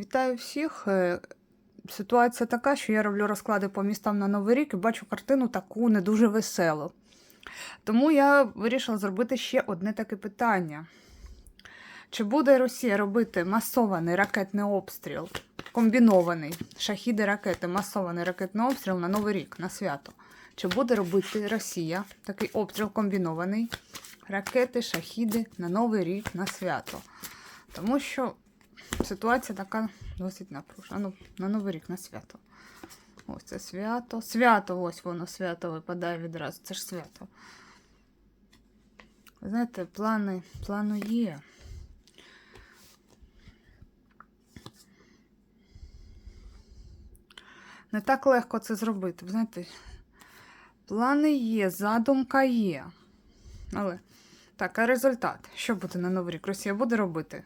Вітаю всіх. Е, Ситуація така, що я роблю розклади по містам на Новий рік і бачу картину таку не дуже веселу. Тому я вирішила зробити ще одне таке питання. Чи буде Росія робити масований ракетний обстріл, комбінований шахіди ракети, масований ракетний обстріл на Новий рік, на свято? Чи буде робити Росія такий обстріл комбінований? Ракети, шахіди на Новий рік на свято? Тому що ситуація така досить напружена. Ну, на Новий рік на свято. Ось це свято. Свято, ось воно свято випадає відразу. Це ж свято. Знаєте, плани, плану є. Не так легко це зробити. Знаєте, плани є, задумка є. Але так, а результат? Що буде на Новий рік? Росія буде робити?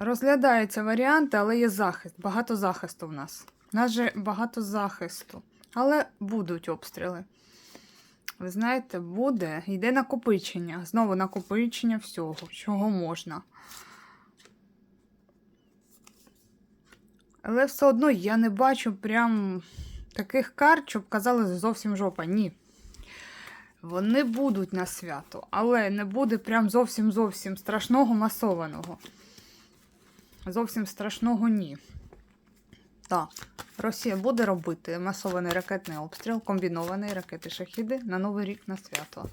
Розглядаються варіанти, але є захист. Багато захисту в нас. У нас же багато захисту. Але будуть обстріли. Ви знаєте, буде, йде накопичення. Знову накопичення всього, чого можна. Але все одно я не бачу прям таких карт, щоб казали зовсім жопа. Ні. Вони будуть на свято, але не буде прям зовсім зовсім страшного масованого. Зовсім страшного ні. Так, Росія буде робити масований ракетний обстріл, комбінований ракети шахіди на Новий рік на свято.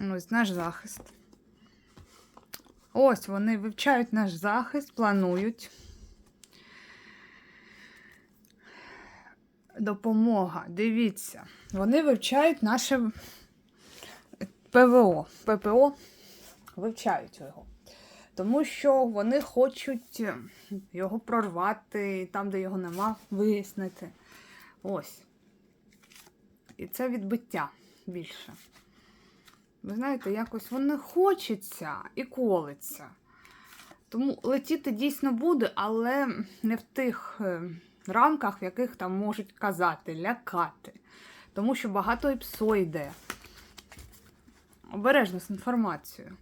Ось наш захист. Ось вони вивчають наш захист, планують. Допомога. Дивіться, вони вивчають наше ПВО. ППО вивчають його. Тому що вони хочуть його прорвати, там, де його нема, вияснити. Ось. І це відбиття більше. Ви знаєте, якось воно хочеться і колиться. Тому летіти дійсно буде, але не в тих е, рамках, в яких там можуть казати, лякати. Тому що багато і псо йде. Обережно з інформацією.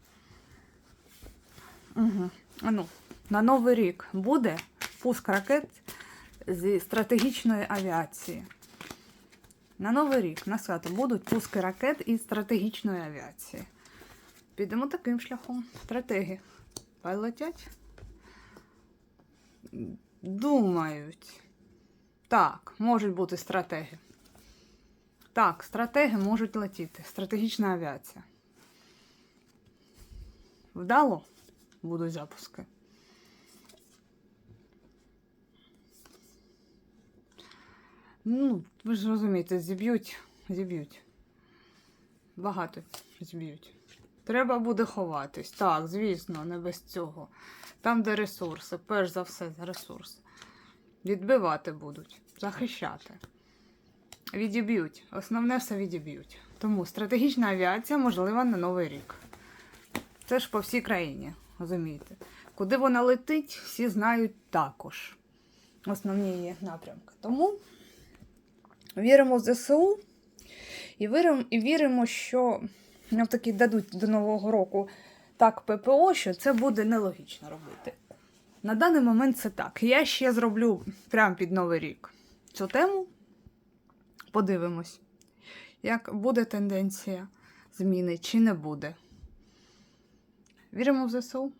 Угу. Ану, на Новий рік буде пуск ракет зі стратегічної авіації. На Новий рік, на свято, будуть пуски ракет із стратегічної авіації. Підемо таким шляхом. Стратеги. Хай летять. Думають. Так, можуть бути стратеги. Так, стратеги можуть летіти. Стратегічна авіація. Вдало будуть запуски. Ну, ви ж розумієте, зіб'ють, зіб'ють. Багато зіб'ють. Треба буде ховатись. Так, звісно, не без цього. Там, де ресурси, перш за все, ресурси. Відбивати будуть, захищати. Відіб'ють. Основне все відіб'ють. Тому стратегічна авіація можлива на Новий рік. Це ж по всій країні, розумієте? Куди вона летить, всі знають також. Основні її напрямки. Тому віримо в ЗСУ і віримо, і віримо, що нам таки дадуть до Нового року так ППО, що це буде нелогічно робити. На даний момент це так. Я ще зроблю прямо під Новий рік цю тему. Подивимось, як буде тенденція зміни чи не буде. Віримо в ЗСУ.